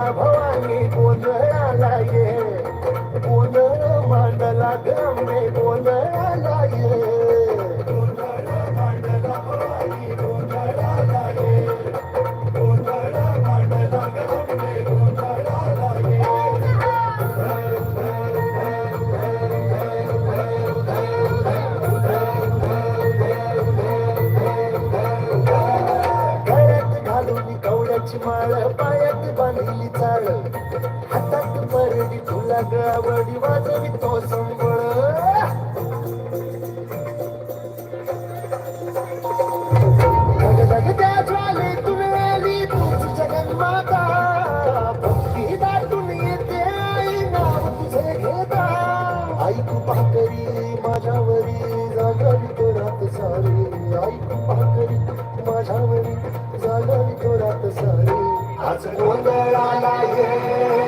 भवानी गोंधळाला ये गोंधळ मांडला गमे परडी तुला गळावडी संबळ धगधग त्या ज्वालेतून आली तूच जगन्माता भक्ती दाटून येते आई नाव तुझे घेता ऐकू माझ्यावरी जागरी तोरात सारी ऐकू माझ्यावरी आज गोंधळाला ये.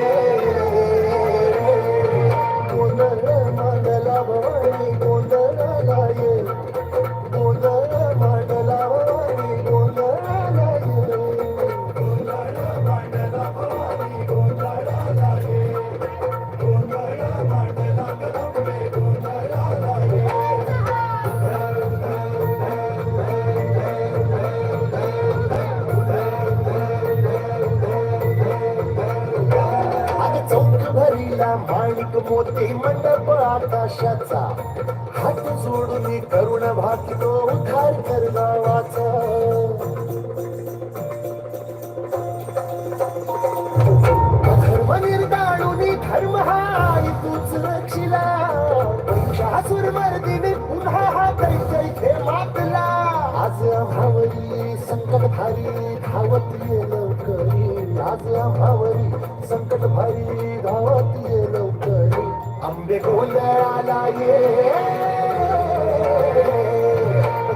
भरीला मोती मंडप आकाशाचा हात जोडून करुण भाकितो उद्धार कर गावाचा. धर्म हा तूच रक्षिला. महिषासुर पुन्हा हा दैत्य इथे मातला. आज आम्हावरी संकट भारी धावत ये गाजला भावरी संकट भारी धावत ये लवकर. आंबे गोंधळाला ये.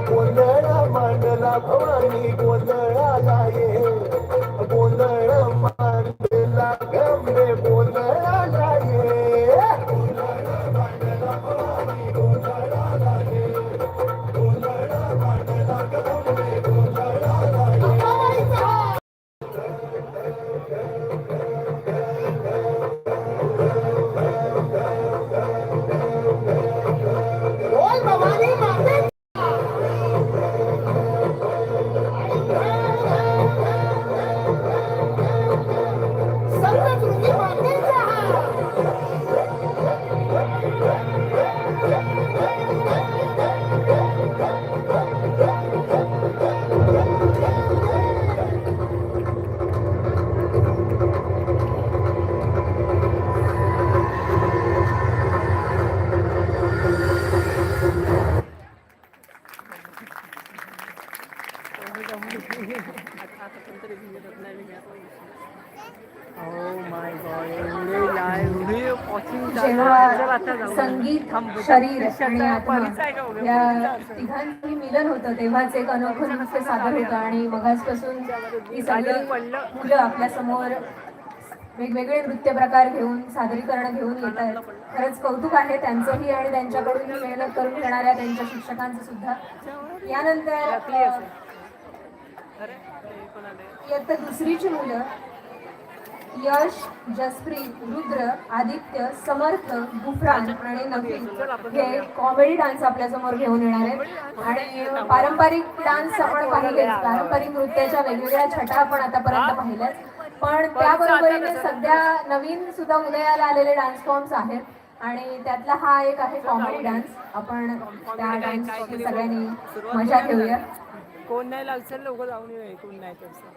गोंधळ मांडला भवानी गोंधळाला ये. गोंधळ मांडला गंबे जेव्हा संगीत शरीर आणि आत्मा या तिघांनी मिलन होतं तेव्हाच एक अनोखं नृत्य सादर होतं आणि मगाजपासून ही सगळी मुलं आपल्यासमोर वेगवेगळे नृत्य प्रकार घेऊन सादरीकरण घेऊन येत आहेत खरंच कौतुक आहे त्यांचंही आणि त्यांच्याकडून मेहनत करून घेणाऱ्या त्यांच्या शिक्षकांचं सुद्धा यानंतर इयत्ता दुसरीची मुलं यश जसप्रीत रुद्र आदित्य समर्थ गुफरान आणि नवीन. हे कॉमेडी डान्स आपल्यासमोर घेऊन येणार आहेत. आणि पारंपरिक डान्स आपण पाहिलेच. पारंपरिक नृत्याच्या वेगवेगळ्या छटा आपण आतापर्यंत पाहिल्याच पण त्याबरोबरीने सध्या नवीन सुद्धा उदयाला आलेले डान्स फॉर्म्स आहेत. आणि त्यातला हा एक आहे कॉमेडी डान्स आपण त्या डान्स सगळ्यांनी मजा घेऊया. कोण नाही लागसेल लोक जाऊन येऊ कोण नाही तसं.